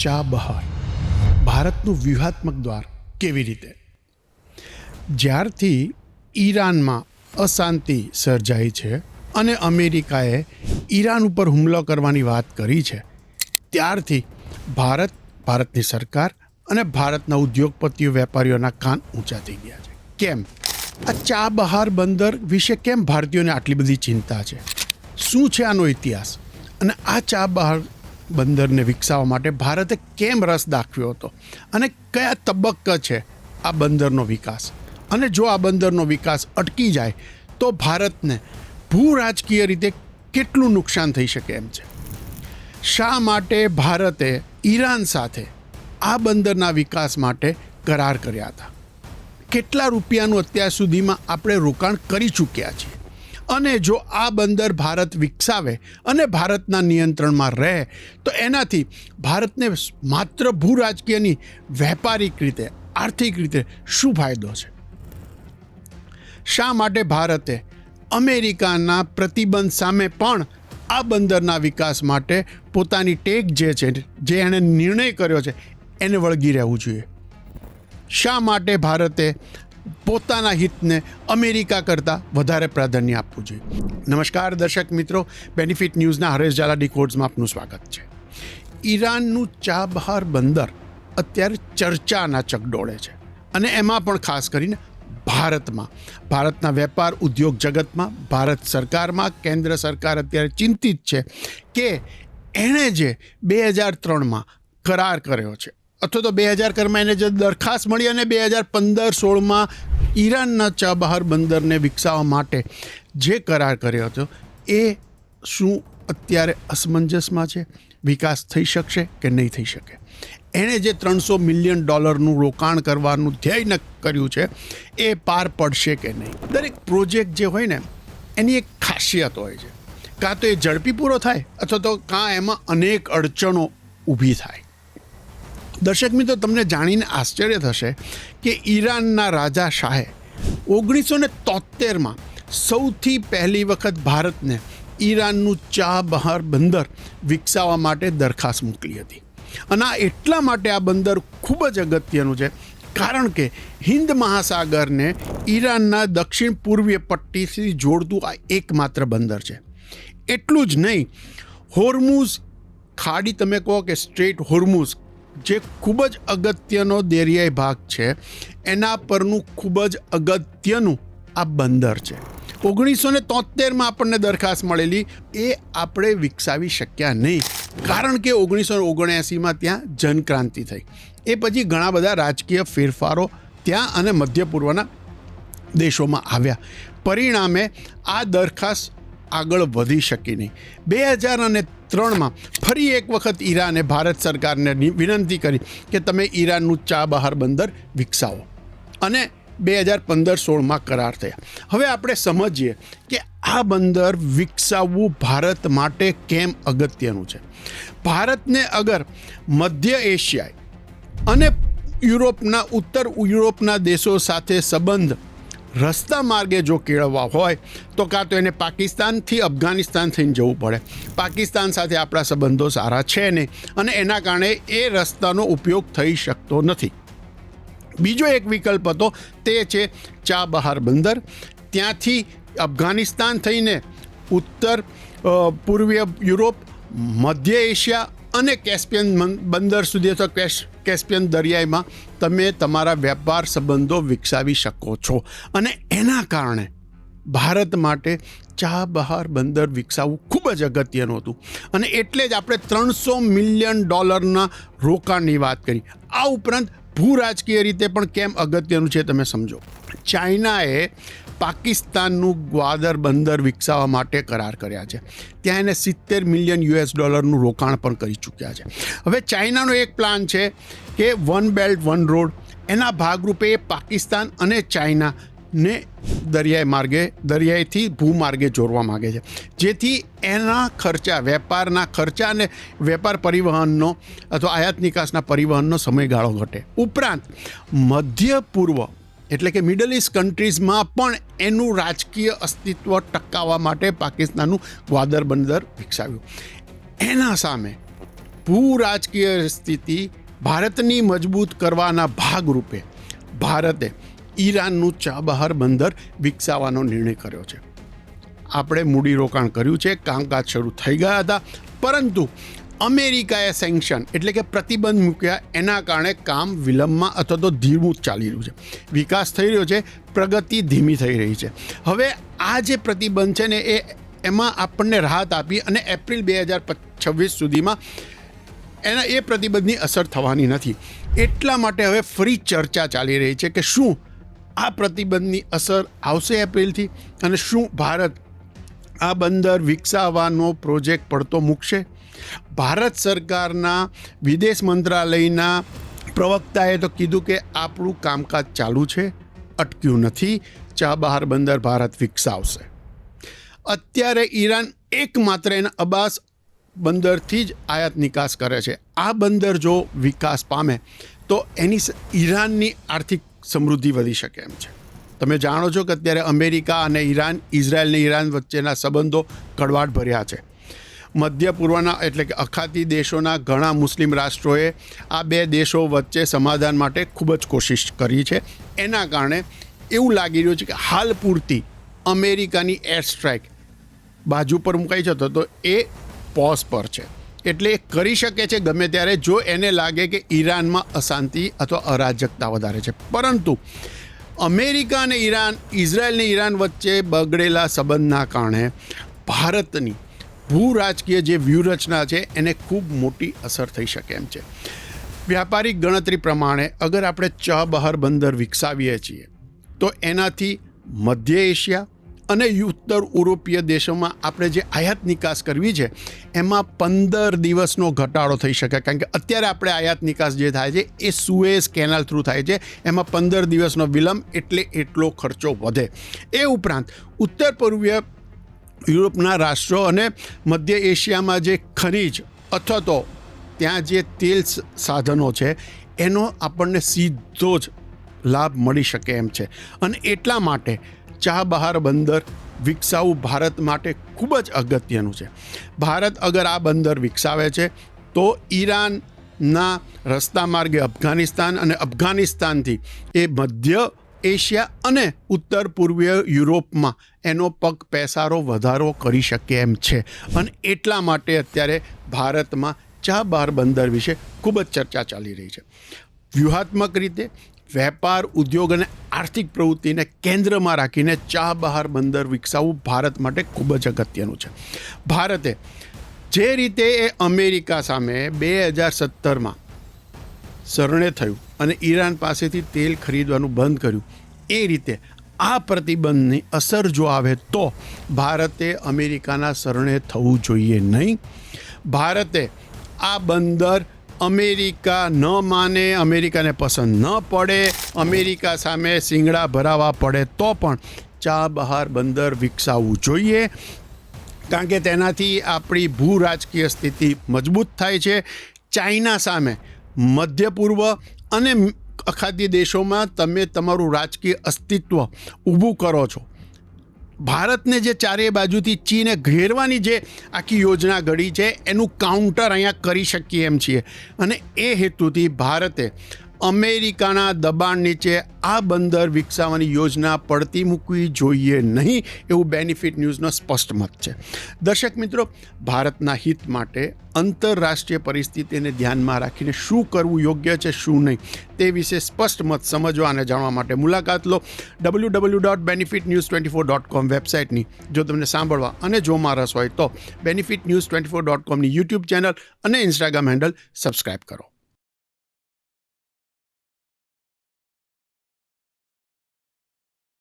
ચા બહાર. ભારતનું વ્યૂહાત્મક દ્વાર કેવી રીતે? જ્યારથી ઈરાનમાં અશાંતિ સર્જાઈ છે અને અમેરિકાએ ઈરાન ઉપર હુમલો કરવાની વાત કરી છે, ત્યારથી ભારત, ભારતની સરકાર અને ભારતના ઉદ્યોગપતિઓ, વેપારીઓના કાન ઊંચા થઈ ગયા છે. કેમ? આ ચા બહાર બંદર વિશે કેમ ભારતીયોને આટલી બધી ચિંતા છે? શું છે આનો ઇતિહાસ? અને આ ચા બહાર બંદરને વિકસાવવા માટે ભારતે કેમ રસ દાખવ્યો હતો? અને કયા તબક્કા છે આ બંદરનો વિકાસ? અને જો આ બંદરનો વિકાસ અટકી જાય, તો ભારતને ભૂ રાજકીય રીતે કેટલું નુકસાન થઈ શકે એમ છે? શા માટે ભારતે ઈરાન સાથે આ બંદરના વિકાસ માટે કરાર કર્યા હતા? કેટલા રૂપિયાનું અત્યાર સુધીમાં આપણે રોકાણ કરી ચૂક્યા છીએ? અને જો આ બંદર ભારત વિકસાવે અને ભારતના નિયંત્રણમાં રહે, તો એનાથી ભારતને માત્ર ભૂ રાજકીયની વેપારિક રીતે, આર્થિક રીતે શું ફાયદો છે? શા માટે ભારતે અમેરિકાના પ્રતિબંધ સામે પણ આ બંદરના વિકાસ માટે પોતાની ટેક જે છે, જે એણે નિર્ણય કર્યો છે, એને વળગી રહેવું જોઈએ? શા માટે ભારતે પોતાના હિતને અમેરિકા કરતાં વધારે પ્રાધાન્ય આપવું જોઈએ. નમસ્કાર દર્શક મિત્રો બેનિફિટ ન્યૂઝના હરેશ ઝાલા ડીકોડ્સમાં આપનું સ્વાગત છે. ઈરાનનું ચાબહાર બંદર અત્યારે ચર્ચાના ચકડોળે છે અને એમાં પણ ખાસ કરીને ભારતમાં. ભારતના વેપાર ઉદ્યોગ જગતમાં, ભારત સરકારમાં, કેન્દ્ર સરકાર અત્યારે ચિંતિત છે કે એણે જે બે હજાર ત્રણમાં કરાર કર્યો છે અથવા તો બે હજાર કરમાં એને જે દરખાસ્ત મળી અને બે હજાર પંદર સોળમાં ઈરાનના ચાબહાર બંદરને વિકસાવવા માટે જે કરાર કર્યો હતો, એ શું અત્યારે અસમંજસમાં છે? વિકાસ થઈ શકશે કે નહીં થઈ શકે? એણે જે ત્રણસો મિલિયન ડોલરનું રોકાણ કરવાનું ધ્યેય ન કર્યું છે, એ પાર પડશે કે નહીં? દરેક પ્રોજેક્ટ જે હોય ને, એની એક ખાસિયત હોય છે. કાં તો એ ઝડપી પૂરો થાય અથવા તો કાં એમાં અનેક અડચણો ઊભી થાય. દર્શક મિત્રો, તમને જાણીને આશ્ચર્ય થશે કે ઈરાનના રાજા શાહે ઓગણીસો ને તોતેરમાં સૌથી પહેલી વખત ભારતને ઈરાનનું ચા બહાર બંદર વિકસાવવા માટે દરખાસ્ત મોકલી હતી. અને આ એટલા માટે આ બંદર ખૂબ જ અગત્યનું છે, કારણ કે હિન્દ મહાસાગરને ઈરાનના દક્ષિણ પૂર્વીય પટ્ટીથી જોડતું આ એકમાત્ર બંદર છે. એટલું જ નહીં, હોર્મુઝ ખાડી, તમે કહો કે સ્ટ્રેટ હોર્મુઝ જે ખૂબ જ અગત્યનો દરિયાઈ ભાગ છે, એના પરનું ખૂબ જ અગત્યનું આ બંદર છે. ઓગણીસો ને તોતેરમાં આપણને દરખાસ્ત મળેલી, એ આપણે વિકસાવી શક્યા નહીં. કારણ કે ઓગણીસો ઓગણએંસીમાં ત્યાં જનક્રાંતિ થઈ. એ પછી ઘણા બધા રાજકીય ફેરફારો ત્યાં અને મધ્ય પૂર્વના દેશોમાં આવ્યા. પરિણામે આ દરખાસ્ત આગળ વધી શકી નહીં. બે હજાર અને ત્રણમાં ફરી એક વખત ઈરાને ભારત સરકારને વિનંતી કરી કે તમે ઈરાનનું ચા બહાર બંદર વિકસાવો. અને બે હજાર પંદર સોળમાં કરાર થયા. હવે આપણે સમજીએ કે આ બંદર વિકસાવવું ભારત માટે કેમ અગત્યનું છે. ભારતને અગર મધ્ય એશિયા અને યુરોપના, ઉત્તર યુરોપના દેશો સાથે સંબંધ રસ્તા માર્ગે જો કેળવવા હોય, તો કાં તો એને પાકિસ્તાનથી અફઘાનિસ્તાન થઈને જવું પડે. પાકિસ્તાન સાથે આપણા સંબંધો સારા છે નહીં અને એના કારણે એ રસ્તાનો ઉપયોગ થઈ શકતો નથી. બીજો એક વિકલ્પ હતો, તે છે ચા બહાર બંદર. ત્યાંથી અફઘાનિસ્તાન થઈને ઉત્તર પૂર્વીય યુરોપ, મધ્ય એશિયા અને કેસ્પિયન બંદર સુધી અથવા કેસ કેસ્પિયન દરિયાઈમાં તમે તમારા વેપાર સંબંધો વિકસાવી શકો છો. અને એના કારણે ભારત માટે ચા બહાર બંદર વિકસાવવું ખૂબ જ અગત્યનું હતું. અને એટલે જ આપણે ત્રણસો મિલિયન ડોલરના રોકાણની વાત કરી. આ ઉપરાંત ભૂ રાજકીય રીતે પણ કેમ અગત્યનું છે તમે સમજો. ચાઇનાએ પાકિસ્તાનનું ગ્વાદર બંદર વિકસાવવા માટે કરાર કર્યા છે. ત્યાં એને સિત્તેર મિલિયન યુએસ ડોલરનું રોકાણ પણ કરી ચૂક્યા છે. હવે ચાઇનાનો એક પ્લાન છે. કે વન બેલ્ટ, વન રોડ, એના ભાગરૂપે પાકિસ્તાન અને ચાઇના ને દરિયાઈ માર્ગે, દરિયાઈથી ભૂમાર્ગે જોડવા માગે છે. જેથી એના ખર્ચા, વેપારના ખર્ચા અને વેપાર પરિવહનનો અથવા આયાત નિકાસના પરિવહનનો સમયગાળો ઘટે. ઉપરાંત, મધ્ય પૂર્વ એટલે કે મિડલ ઇસ્ટ કન્ટ્રીઝમાં પણ એનું રાજકીય અસ્તિત્વ ટકાવવા માટે પાકિસ્તાનનું ગ્વાદર બંદર વિકસાવ્યું. એના સામે ભૂ રાજકીય સ્થિતિ ભારતની મજબૂત કરવાના ભાગરૂપે ભારતે ઈરાનનું ચાબહાર બંદર વિકસાવવાનો નિર્ણય કર્યો છે. આપણે મૂડીરોકાણ કર્યું છે, કામકાજ શરૂ થઈ ગયા હતા, પરંતુ અમેરિકાએ સેન્કશન એટલે કે પ્રતિબંધ મૂક્યા એના કારણે કામ વિલંબમાં અથવા તો ધીમું ચાલી રહ્યું છે. વિકાસ થઈ રહ્યો છે, પ્રગતિ ધીમી થઈ રહી છે. હવે આ જે પ્રતિબંધ છે ને એ એમાં આપણને રાહત આપી અને એપ્રિલ બે હજાર છવ્વીસ સુધીમાં એના એ પ્રતિબંધની અસર થવાની નથી. એટલા માટે હવે ફરી ચર્ચા ચાલી રહી છે કે શું આ પ્રતિબંધની અસર આવશે એપ્રિલથી અને શું ભારત આ બંદર વિકસાવવાનો પ્રોજેક્ટ પડતો મૂકશે? ભારત સરકારના વિદેશ મંત્રાલયના પ્રવક્તાએ તો કીધું કે આપણું કામકાજ ચાલુ છે, અટક્યું નથી ચાબહાર બંદર ભારત વિકસાવશે. અત્યારે ઈરાન એકમાત્ર એના અબાસ બંદરથી જ આયાત નિકાસ કરે છે. આ બંદર જો વિકાસ પામે, તો એની ઈરાનની આર્થિક સમૃદ્ધિ વધી શકે એમ છે. તમે જાણો છો કે અત્યારે અમેરિકા અને ઈરાન ઇઝરાયલ અને ઈરાન વચ્ચેના સંબંધો કડવાટ ભર્યા છે. મધ્ય પૂર્વના એટલે કે અખાતી દેશોના ઘણા મુસ્લિમ રાષ્ટ્રોએ આ બે દેશો વચ્ચે સમાધાન માટે ખૂબ જ કોશિશ કરી છે. એના કારણે એવું લાગી રહ્યું છે કે હાલ પૂરતી અમેરિકાની એર સ્ટ્રાઇક બાજુ પર મુકાઈ જતો તો એ પોઝ પર છે. એટલે કરી શકે છે ગમે ત્યારે, જો એને લાગે કે ઈરાનમાં અશાંતિ અથવા અરાજકતા વધારે છે. પરંતુ અમેરિકા અને ઈરાન ઇઝરાયલ ઈરાન વચ્ચે બગડેલા સંબંધના કારણે ભારતની ભૂ રાજકીય જે વ્યૂહરચના છે, એને ખૂબ મોટી અસર થઈ શકે એમ છે. વ્યાપારિક ગણતરી પ્રમાણે અગર આપણે ચબહર બંદર વિકસાવીએ છીએ, તો એનાથી મધ્ય એશિયા અને ઉત્તર યુરોપીય દેશોમાં આપણે જે આયાત નિકાસ કરવી છે, એમાં પંદર દિવસનો ઘટાડો થઈ શકે. કારણ કે અત્યારે આપણે આયાત નિકાસ જે થાય છે, એ સુએઝ કેનાલ થ્રુ થાય છે. એમાં પંદર દિવસનો વિલંબ એટલે એટલો ખર્ચો વધે. એ ઉપરાંત ઉત્તર પૂર્વીય યુરોપના રાષ્ટ્રો અને મધ્ય એશિયામાં જે ખનીજ અથવા તો ત્યાં જે તેલ સાધનો છે, એનો આપણને સીધો જ લાભ મળી શકે એમ છે. અને એટલા માટે ચાબહાર બંદર વિકસાવવું ભારત માટે ખૂબ જ અગત્યનું છે. ભારત અગર આ બંદર વિકસાવે છે, તો ઈરાનના રસ્તા માર્ગે અફઘાનિસ્તાન અને અફઘાનિસ્તાનથી એ મધ્ય એશિયા અને ઉત્તર પૂર્વીય યુરોપમાં એનો પગ પેસારો વધારો કરી શકે એમ છે. અને એટલા માટે અત્યારે ભારતમાં ચાબહાર બંદર વિશે ખૂબ જ ચર્ચા ચાલી રહી છે. વ્યૂહાત્મક રીતે વેપાર, ઉદ્યોગ અને આર્થિક પ્રવૃત્તિને કેન્દ્રમાં રાખીને ચાબહાર બંદર વિકસાવવું ભારત માટે ખૂબ જ અગત્યનું છે. ભારતે જે રીતે એ અમેરિકા સામે બે હજાર સત્તરમાં શરણે થયું અને ઈરાન પાસેથી તેલ ખરીદવાનું બંધ કર્યું, એ રીતે આ પ્રતિબંધની અસર જો આવે તો ભારતે અમેરિકાના શરણે થવું જોઈએ નહીં. ભારતે આ બંદર અમેરિકા ન માને, અમેરિકાને પસંદ ન પડે, અમેરિકા સામે શિંગડા ભરાવા પડે તો પણ ચાબહાર બંદર વિકસાવવું જોઈએ. કારણ કે તેનાથી આપણી ભૂ રાજકીય સ્થિતિ મજબૂત થાય છે. ચાઇના સામે મધ્ય પૂર્વ અને અખાતી દેશોમાં તમે તમારું રાજકીય અસ્તિત્વ ઊભું કરો છો. ભારતને જે ચારેય બાજુથી ચીને ઘેરવાની જે આખી યોજના ઘડી છે, એનું કાઉન્ટર અહીંયા કરી શકીએ એમ છીએ. અને એ હેતુથી ભારતે અમેરિકાના દબાણ નીચે આ બંદર વિકસાવવાની યોજના પડતી મૂકવી જોઈએ નહીં એવું બેનિફિટ ન્યૂઝનો સ્પષ્ટ મત છે. દર્શક મિત્રો, ભારતના હિત માટે આંતરરાષ્ટ્રીય પરિસ્થિતિને ધ્યાનમાં રાખીને શું કરવું યોગ્ય છે, શું નહીં, તે વિશે સ્પષ્ટ મત સમજવા અને જાણવા માટે મુલાકાત લો W W dot benefit news twenty four dot com વેબસાઇટની. જો તમને સાંભળવા અને જોમાં રસ હોય તો benefit news twenty four dot કોમની YouTube channel અને ઇન્સ્ટાગ્રામ હેન્ડલ સબસ્ક્રાઈબ કરો.